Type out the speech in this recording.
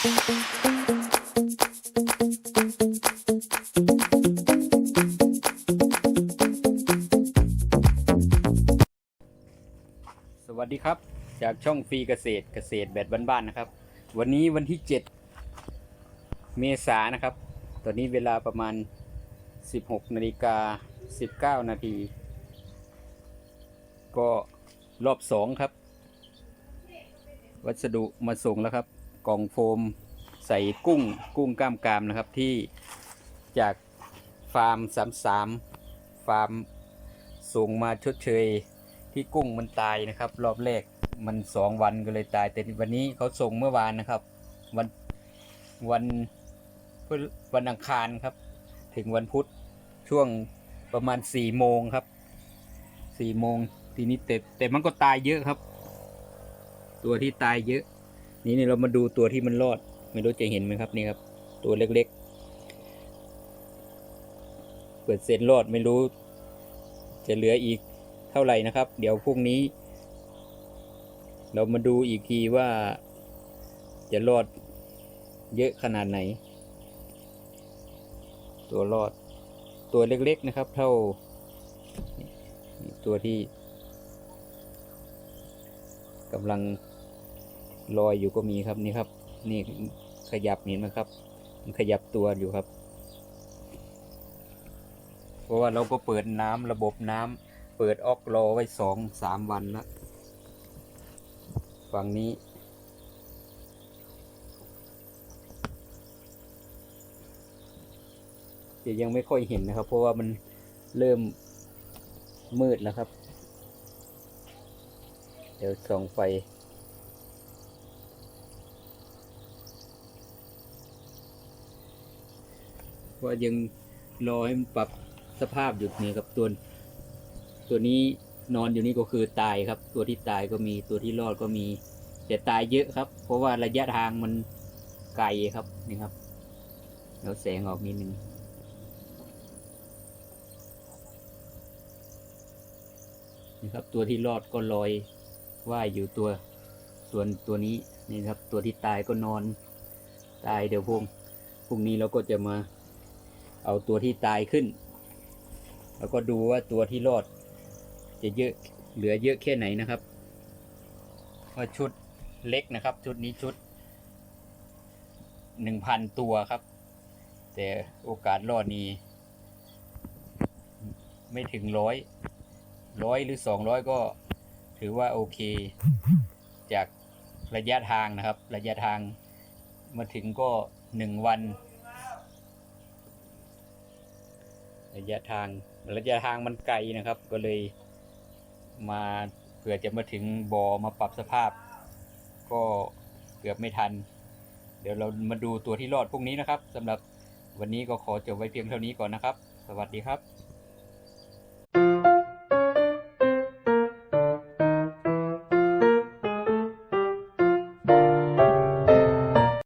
สวัสดีครับ จากช่องฟรีเกษตรเกษตรแบบบ้านๆนะครับ วันนี้วันที่ 7 เมษายนนะครับ ตอนนี้เวลาประมาณ 16นาฬิกา19นาทีก็รอบสองครับ วัสดุมาส่งแล้วครับ กล่องโฟมใส่กุ้งกุ้งกล้ามกรามนะครับที่จากฟาร์ม33ฟาร์มส่งมาชดเชยที่กุ้งมันตายนะครับ รอบแรกมันสองวันก็เลยตาย แต่วันนี้เขาส่งเมื่อวานนะครับ วันวันวันอังคารครับ ถึงวันพุธช่วงประมาณสี่โมงครับสี่โมงทีนี้แต่แต่มันก็ตายเยอะครับ ตัวที่ตายเยอะ นี่นี่เรามาดูตัวที่มันรอด ไม่รู้จะเห็นไหมครับนี่ครับ ตัวเล็กๆ เปิดเซ็นรอดไม่รู้ จะเหลืออีกเท่าไหร่นะครับ เดี๋ยวพรุ่งนี้ เรามาดูอีกทีว่า จะรอดเยอะขนาดไหน ตัวรอด ตัวเล็กๆนะครับ เท่าตัวที่กำลัง ลอยอยู่ก็มีครับนี่ครับ นี่ขยับเห็นไหมครับ มันขยับตัวอยู่ครับ เพราะว่าเราก็เปิดน้ำระบบน้ำเปิดออกรอไว้สองสามวันแล้วฝั่งนี้จะยังไม่ค่อยเห็นนะครับ เพราะว่ามันเริ่มมืดแล้วครับ เดี๋ยวส่องไฟ ว่ายังรอให้มันปรับสภาพอยู่นี่ครับตัวตัวนี้นอนอยู่นี่ก็คือตายครับ ตัวที่ตายก็มีตัวที่รอดก็มีแต่ตายเยอะครับ เพราะว่าระยะทางมันไกลครับนี่ครับแล้วแสงออกนิดนึงนี่ครับ ตัวที่รอดก็ลอยว่ายอยู่ตัวส่วนตัวนี้นี่ครับ ตัวที่ตายก็นอน ตายเดี๋ยวพรุ่งพรุ่งนี้เราก็จะมา เอาตัวที่ตายขึ้น แล้วก็ดูว่าตัวที่รอด จะเยอะเหลือเยอะแค่ไหนนะครับว่าชุดเล็กนะครับ ชุดนี้ชุดหนึ่งพันตัวครับ แต่โอกาสรอดนี้ไม่ถึงร้อยร้อยหรือสองร้อยก็ถือว่าโอเค จากระยะทางนะครับ ระยะทางมาถึงก็หนึ่งวัน ระยะทางระยะทางมันไกลนะครับ ก็เลยมาเผื่อจะมาถึงบอ่อมาปรับสภาพ ก็เกือบไม่ทัน เดี๋ยวเรามาดูตัวที่รอดพวกนี้นะครับสำหรับวันนี้ก็ขอจบไว้เพียงเท่านี้ก่อนนะครับ สวัสดีครับ